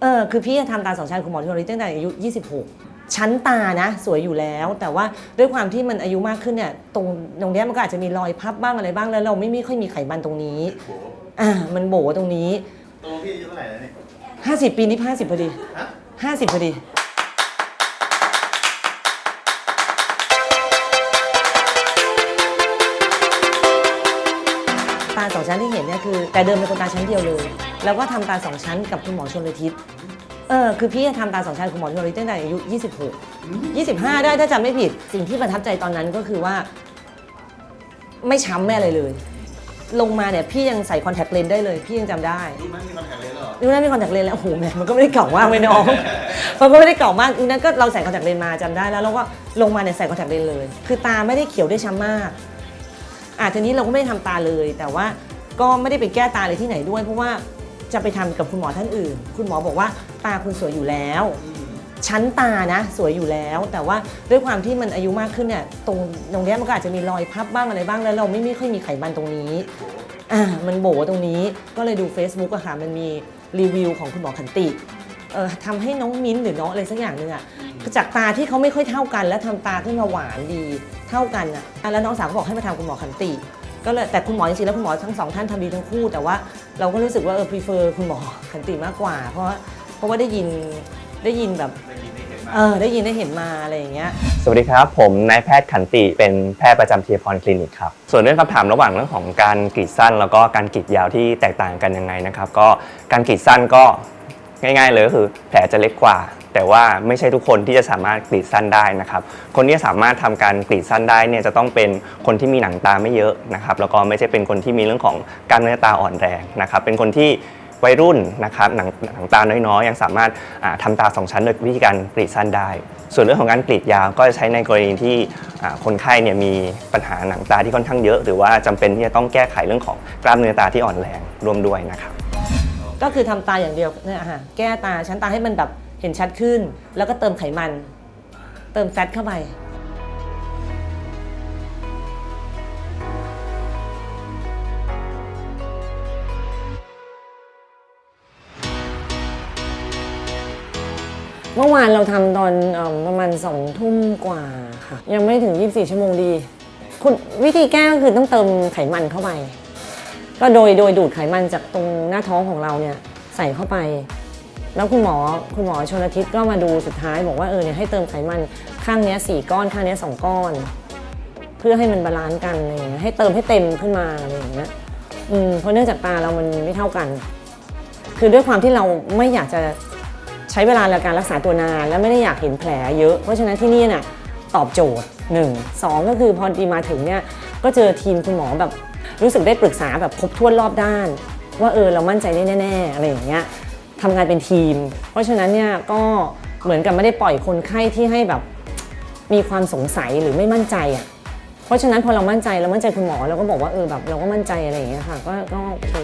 เออคือพี่ทำตาสองชั้นคุณหมอที่โรงเรียนตั้งแต่อายุ 26 ชั้นตานะ สวยอยู่แล้ว แต่ว่าด้วยความที่มันอายุมากขึ้นเนี่ยตรงตรงเนี้ยมันก็อาจจะมีรอยพับบ้างอะไรบ้างแล้วเราไม่ไม่ค่อยมีไขมันตรงนี้โบอ่ามันโบตรงนี้ ตัวพี่อายุเท่าไหร่แล้วเนี่ย 50 ปีนี้50พอดีฮะ 50พอดี ตาสองชั้นที่เห็นเนี่ยคือแต่เดิมเป็นคนตาชั้นเดียวเลย แล้วก็ทำตาสองชั้นกับคุณหมอชนเลยทิศเออคือพี่ทำตาสองชั้นคุณหมอชนเลยทิศตั้งแต่อายุ 26 25 ได้ถ้าจำไม่ผิดสิ่งที่ประทับใจตอนนั้นก็คือว่า ไม่ช้ำไม่อะไรเลย ลงมาเนี่ยพี่ยังใส่คอนแทคเลนส์ได้เลย พี่ยังจำได้รุ่นนั้นมีคอนแทคเลนส์เหรอดูนั้นมีคอนแทคเลนส์แล้วโอ้โหแหมมันก็ไม่ได้เก่ามากเลยน้องมันก็ไม่ได้เก่ามากดูนั้นก็เราใส่คอนแทคเลนส์มาจำได้แล้วเราก็ลงมาเนี่ยใส่คอนแทคเลนส์เลย คือตาไม่ได้เขียวได้ช้ำมาก อะทีนี้เราก็ไม่ได้ทำตาเลย แต่ว่าก็ไม่ได้ไปแก้ตาเลยที่ไหนด้วย เพราะว่าจะไปทำกับคุณหมอท่านอื่น คุณหมอบอกว่าตาคุณสวยอยู่แล้ว ชั้นตานะสวยอยู่แล้ว แต่ว่าด้วยความที่มันอายุมากขึ้นเนี่ยตรงตรงเนี้ยมันก็อาจจะมีรอยพับบ้างอะไรบ้างแล้วเราไม่ไม่ค่อยมีไขมันตรงนี้อ่ามันโบตรงนี้ก็เลยดู Facebook อะค่ะมันมีรีวิวของคุณหมอขันติ เอ่อทำให้น้องมิ้นท์หรือน้องอะไรสักอย่างหนึ่งอะจากตาที่เขาไม่ค่อยเท่ากัน แล้วทำตาขึ้นมาหวานดีเท่ากันอะอะแล้วน้องสาวก็บอกให้มาทำคุณหมอขันติ ก็เลยแต่คุณหมอจริงๆแล้วคุณหมอทั้งสองท่านทำดีทั้งคู่ แต่ว่าเราก็รู้สึกว่าเออ prefer คุณหมอขันติมากกว่า เพราะว่าเพราะว่าได้ยินได้ยินแบบได้ยินได้เห็นมาเออได้ยินได้เห็นมาอะไรอย่างเงี้ย สวัสดีครับ ผมนายแพทย์ขันติเป็นแพทย์ประจำทีพรคลินิกครับ ส่วนเรื่องคำถามระหว่างเรื่องของการกรีดสั้น แล้วก็การกรีดยาวที่แตกต่างกันยังไงนะครับ ก็การกรีดสั้นก็ ง่ายๆเลยก็คือแผลจะเล็กกว่า แต่ว่าไม่ใช่ทุกคนที่จะสามารถกรีดสั้นได้นะครับ คนที่สามารถทำการกรีดสั้นได้เนี่ยจะต้องเป็นคนที่มีหนังตาไม่เยอะนะครับ แล้วก็ไม่ใช่เป็นคนที่มีเรื่องของกล้ามเนื้อตาอ่อนแรงนะครับ เป็นคนที่วัยรุ่นนะครับหนังหนังตาน้อยๆ ยังสามารถอ่าทำาตาสองชั้นโดยวิธีการกรีดสั้นได้ ส่วนเรื่องของการกรีดยาวก็จะใช้ในกรณีที่คนไข้เนี่ยมีปัญหาหนังตาที่ค่อนข้างเยอะ หรือว่าจำเป็นที่จะต้องแก้ไขเรื่องของกล้ามเนื้อตาที่อ่อนแรงร่วมด้วยนะครับ ก็คือทำตาอย่างเดียวเนี่ยค่ะแก้ตาชั้นตาให้มันแบบเห็นชัดขึ้น แล้วก็เติมไขมัน เติมแฟตเข้าไป เมื่อวานเราทำตอนเอมประมาณสองทุ่มกว่าค่ะ ยังไม่ถึง 24 ชั่วโมงดี คุณวิธีแก้ก็คือต้องเติมไขมันเข้าไป ก็โดยโดยดูดไขมันจากตรงหน้าท้องของเราเนี่ยใส่เข้าไป แล้วคุณหมอคุณหมอชนทิศก็มาดูสุดท้ายบอกว่าเออเนี่ยให้เติมไขมันข้างเนี้ยสี่ก้อนข้างเนี้ยสองก้อน เพื่อให้มันบาลานซ์กันอะไรอย่างเงี้ยให้เติมให้เต็มขึ้นมาอะไรอย่างเงี้ยอืมเพราะเนื่องจากตาเรามันไม่เท่ากัน คือด้วยความที่เราไม่อยากจะใช้เวลาในการรักษาตัวนานและไม่ได้อยากเห็นแผลเยอะ เพราะฉะนั้นที่นี่น่ะตอบโจทย์หนึ่งสองก็คือพอดีมาถึงเนี่ยก็เจอทีมคุณหมอแบบรู้สึกได้ปรึกษาแบบครบถ้วนรอบด้าน ว่าเออเรามั่นใจได้แน่ ๆ อะไรอย่างเงี้ยทำงานเป็นทีม เพราะฉะนั้นเนี่ยก็เหมือนกับไม่ได้ปล่อยคนไข้ที่ให้แบบมีความสงสัยหรือไม่มั่นใจอะเพราะฉะนั้นพอเรามั่นใจเรามั่นใจคุณหมอเราก็บอกว่าเออแบบเราก็มั่นใจอะไรอย่างเงี้ยค่ะก็ก็โอเค